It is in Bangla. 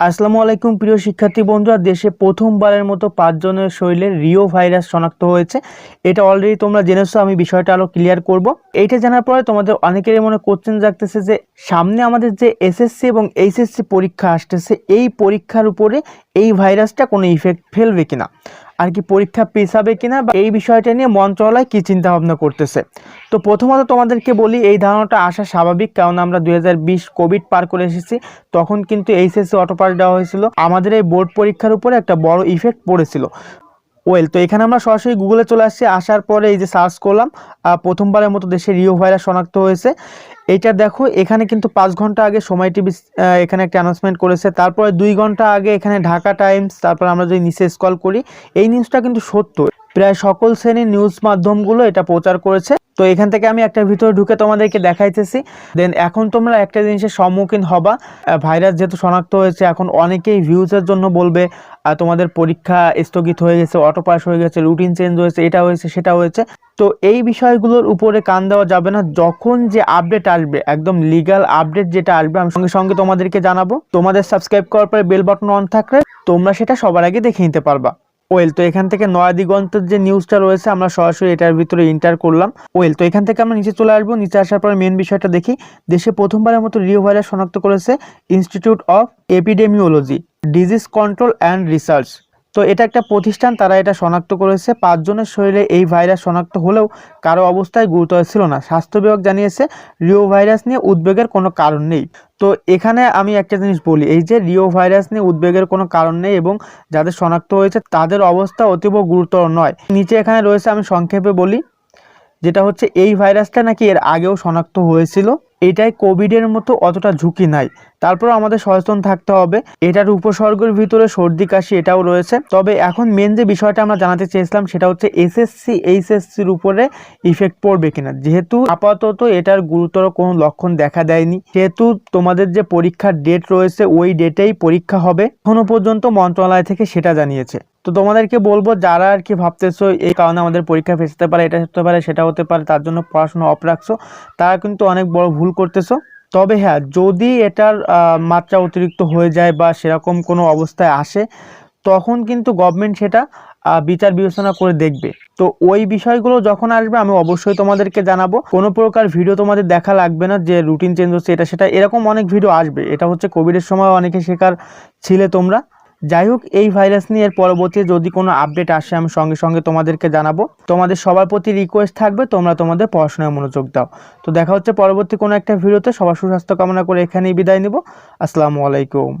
আসসালামু আলাইকুম, প্রিয় শিক্ষার্থী বন্ধুরা। দেশে প্রথমবারের মতো পাঁচজনের শরীরে রিও ভাইরাস শনাক্ত হয়েছে। এটা অলরেডি তোমরা জেনেছো, আমি বিষয়টা আরও ক্লিয়ার করব। এইটা জানার পরে তোমাদের অনেকেরই মনে কোশ্চেন জাগতেছে যে, সামনে আমাদের যে এসএসসি এবং এইচএসসি পরীক্ষা আসতেছে, এই পরীক্ষার উপরে এই ভাইরাসটা কোনো ইফেক্ট ফেলবে কিনা? আর কি পরীক্ষা পেছাবে কিনা বা এই বিষয়টা নিয়ে মন্ত্রণালয় কি চিন্তা ভাবনা করতেছে? তো প্রথমত তোমাদেরকে বলি, এই ধারণাটা আসা স্বাভাবিক, কারণ আমরা দুই হাজার বিশ কোভিড পার করে এসেছি, তখন কিন্তু এইচএসসি অটোপাস দেওয়া হয়েছিল। আমাদের এই বোর্ড পরীক্ষার উপরে একটা বড় ইফেক্ট পড়েছিল। ওয়েল তো এখানে আমরা সরাসরি গুগলে চলে আসছি। আসার পরে এই যে সার্চ করলাম প্রথমবারের মতো দেশে রিও ভাইরাস শনাক্ত হয়েছে। এটা দেখো, এখানে কিন্তু পাঁচ ঘণ্টা আগে সময় টিভি এখানে একটা অ্যানাউন্সমেন্ট করেছে। তারপরে দুই ঘণ্টা আগে এখানে ঢাকা টাইমস তারপর আমরা যদি নিচে স্কল করি, এই নিউজটা কিন্তু সত্য। প্রায় সকল শ্রেণির নিউজ মাধ্যমগুলো এটা প্রচার করেছে। তো এখান থেকে আমি একটা ভিতরে ঢুকে তোমাদেরকে দেখাইতেছি। দেন এখন তোমরা একটা জিনিসের সম্মুখীন হবা। ভাইরাস যেহেতু শনাক্ত হয়েছে, এখন অনেকেই ভিউজের জন্য বলবে তোমাদের পরীক্ষা স্থগিত হয়ে গেছে অটো পাস হয়ে গেছে রুটিন চেঞ্জ হয়েছে, এটা হয়েছে, সেটা হয়েছে। তো এই বিষয়গুলোর উপরে কান দেওয়া যাবে না। যখন যে আপডেট আসবে, একদম লিগাল আপডেট যেটা আসবে, আমি সঙ্গে সঙ্গে তোমাদেরকে জানাব। তোমাদের সাবস্ক্রাইব করার পরে বেল বাটন অন থাকলে তোমরা সেটা সবার আগে দেখে নিতে পারবা। ওয়েল, তো এখান থেকে নয়াদিগন্তের যে নিউজটা রয়েছে, আমরা সরাসরি এটার ভিতরে ইন্টার করলাম। ওয়েল, তো এখান থেকে আমরা নিচে চলে আসব। নিচে আসার পর মেন বিষয়টা দেখি। দেশে প্রথমবারের মতো রিও ভাইরাস শনাক্ত করেছে institute of epidemiology disease control and research তো এটা একটা প্রতিষ্ঠান, তারা এটা শনাক্ত করেছে। পাঁচজনের শরীরে এই ভাইরাস শনাক্ত হলেও কারও অবস্থায় গুরুতর ছিল না। স্বাস্থ্য বিভাগ জানিয়েছে, রিও ভাইরাস নিয়ে উদ্বেগের কোনো কারণ নেই। তো এখানে আমি একটা জিনিস বলি, এই যে রিও ভাইরাস নিয়ে উদ্বেগের কোনো কারণ নেই এবং যাদের শনাক্ত হয়েছে, তাদের অবস্থা অতীব গুরুতর নয়। নিচে এখানে রয়েছে, আমি সংক্ষেপে বলি, যেটা হচ্ছে এই ভাইরাসটা নাকি এর আগেও শনাক্ত হয়েছিল। এটাই কোভিডের মতো অতটা ঝুঁকি নাই। তারপর আমাদের সচেতন থাকতে হবে। এটার উপসর্গের ভিতরে সর্দি, কাশি এটাও রয়েছে। তবে এখন মেন যে বিষয়টা আমরা জানাতে চেয়েছিলাম সেটা হচ্ছে এসএসসি এইচএসসির উপরে ইফেক্ট পড়বে কিনা। যেহেতু আপাতত এটার গুরুতর কোনো লক্ষণ দেখা দেয়নি। যেহেতু তোমাদের যে পরীক্ষার ডেট রয়েছে, ওই ডেটেই পরীক্ষা হবে। এখনও পর্যন্ত মন্ত্রণালয় থেকে সেটা জানিয়েছে। তো তোমাদেরকে বলব, যারা আর কি ভাবতেছো এই কারণে আমাদের পরীক্ষা ফেসতে পারে, এটা হতে পারে, সেটা হতে পারে, তার জন্য পড়াশোনা অফ রাখছো। তারা কিন্তু অনেক বড় ভুল করতেছো? তবে হ্যাঁ যদি এটার মাত্রা অতিরিক্ত হয়ে যায় বা সেরকম কোনো অবস্থায় আসে, তখন কিন্তু গভর্নমেন্ট সেটা বিচার বিবেচনা করে দেখবে। তো ওই বিষয়গুলো যখন আসবে, আমি অবশ্যই তোমাদেরকে জানাব। কোনো প্রকার ভিডিও তোমাদের দেখা লাগবে না যে রুটিন চেঞ্জ হচ্ছে, এটা সেটা, এরকম অনেক ভিডিও আসবে। এটা হচ্ছে কোভিডের সময় অনেকে শেখার ছিলে তোমরা। যাই হোক, এই ভাইরাস নিয়ে এর পরবর্তী যদি কোনো আপডেট আসে, আমি সঙ্গে সঙ্গে তোমাদেরকে জানাব। তোমাদের সবার প্রতি রিকোয়েস্ট থাকবে, তোমরা তোমাদের পড়াশোনায় মনোযোগ দাও। তো দেখা হচ্ছে পরবর্তী কোনো একটা ভিডিওতে সবার সুস্বাস্থ্য কামনা করে এখানেই বিদায় নিব। আসসালামু আলাইকুম।